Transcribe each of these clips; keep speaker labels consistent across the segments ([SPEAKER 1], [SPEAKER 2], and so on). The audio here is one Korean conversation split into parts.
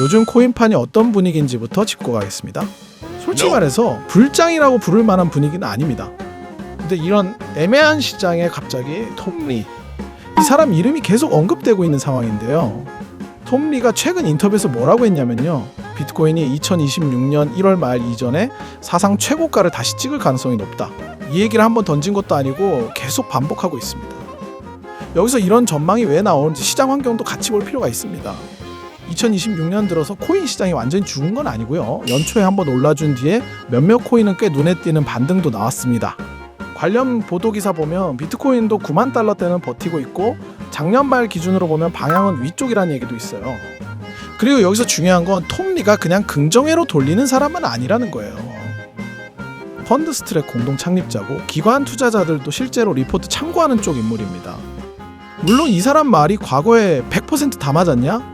[SPEAKER 1] 요즘 코인판이 어떤 분위기인지부터 짚고 가겠습니다. 솔직히. 말해서 불장이라고 부를 만한 분위기는 아닙니다. 근데 이런 애매한 시장에 갑자기 톰리 이 사람 이름이 계속 언급되고 있는 상황인데요. 톰리가 최근 인터뷰에서 뭐라고 했냐면요. 비트코인이 2026년 1월 말 이전에 사상 최고가를 다시 찍을 가능성이 높다. 이 얘기를 한번 던진 것도 아니고 계속 반복하고 있습니다. 여기서 이런 전망이 왜 나오는지 시장 환경도 같이 볼 필요가 있습니다. 2026년 들어서 코인 시장이 완전히 죽은 건 아니고요. 연초에 한번 올라준 뒤에 몇몇 코인은 꽤 눈에 띄는 반등도 나왔습니다. 관련 보도 기사 보면 비트코인도 9만 달러대는 버티고 있고 작년 말 기준으로 보면 방향은 위쪽이라는 얘기도 있어요. 그리고 여기서 중요한 건 톰리가 그냥 긍정회로 돌리는 사람은 아니라는 거예요. 펀드 스트랙 공동 창립자고 기관 투자자들도 실제로 리포트 참고하는 쪽 인물입니다. 물론 이 사람 말이 과거에 100%다 맞았냐?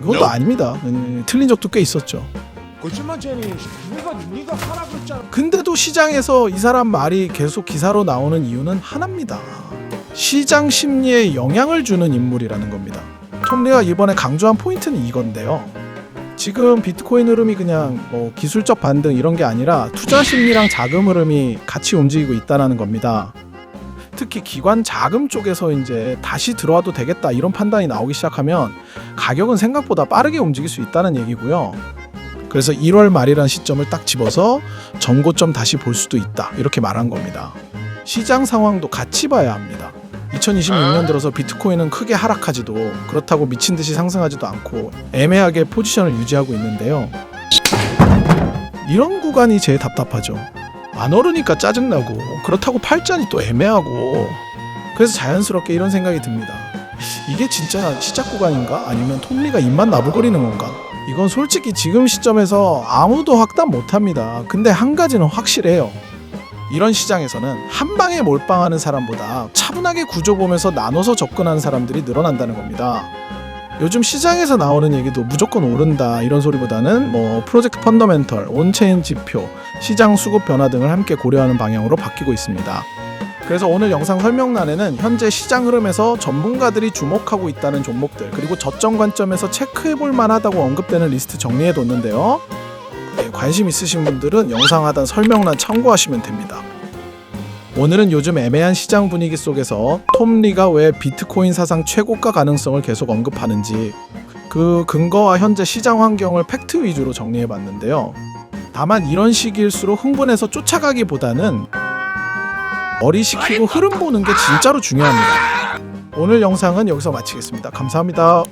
[SPEAKER 1] 그것도
[SPEAKER 2] No.
[SPEAKER 1] 아닙니다. 음, 틀린 적도 꽤 있었죠.
[SPEAKER 2] 거짓말쟁이 네가 네가 하라 그랬잖아
[SPEAKER 1] 근데도 시장에서 이 사람 말이 계속 기사로 나오는 이유는 하나입니다. 시장 심리에 영향을 주는 인물이라는 겁니다. 톰리가 이번에 강조한 포인트는 이건데요. 지금 비트코인 흐름이 그냥 뭐 기술적 반등 이런 게 아니라 투자 심리랑 자금 흐름이 같이 움직이고 있다는 겁니다. 특히 기관 자금 쪽에서 이제 다시 들어와도 되겠다 이런 판단이 나오기 시작하면 가격은 생각보다 빠르게 움직일 수 있다는 얘기고요. 그래서 1월 말이라는 시점을 딱 집어서 전고점 다시 볼 수도 있다 이렇게 말한 겁니다. 시장 상황도 같이 봐야 합니다. 2026년 들어서 비트코인은 크게 하락하지도 그렇다고 미친 듯이 상승하지도 않고 애매하게 포지션을 유지하고 있는데요. 이런 구간이 제일 답답하죠. 안 오르니까 짜증나고 그렇다고 팔자니 또 애매하고 그래서 자연스럽게 이런 생각이 듭니다. 이게 진짜 시작 구간인가 아니면 톱니가 입만 나불거리는 건가? 이건 솔직히 지금 시점에서 아무도 확답 못합니다. 근데 한 가지는 확실해요. 이런 시장에서는 한 방에 몰빵하는 사람보다 차분하게 구조 보면서 나눠서 접근하는 사람들이 늘어난다는 겁니다. 요즘 시장에서 나오는 얘기도 무조건 오른다 이런 소리보다는 뭐 프로젝트 펀더멘털, 온체인 지표, 시장 수급 변화 등을 함께 고려하는 방향으로 바뀌고 있습니다. 그래서 오늘 영상 설명란에는 현재 시장 흐름에서 전문가들이 주목하고 있다는 종목들 그리고 저점 관점에서 체크해 볼 만하다고 언급되는 리스트 정리해 뒀는데요. 네, 관심 있으신 분들은 영상 하단 설명란 참고하시면 됩니다. 오늘은 요즘 애매한 시장 분위기 속에서 톰 리가 왜 비트코인 사상 최고가 가능성을 계속 언급하는지 그 근거와 현재 시장 환경을 팩트 위주로 정리해 봤는데요. 다만 이런 시기일수록 흥분해서 쫓아가기보다는 머리 식히고 흐름 보는 게 진짜로 중요합니다. 오늘 영상은 여기서 마치겠습니다. 감사합니다.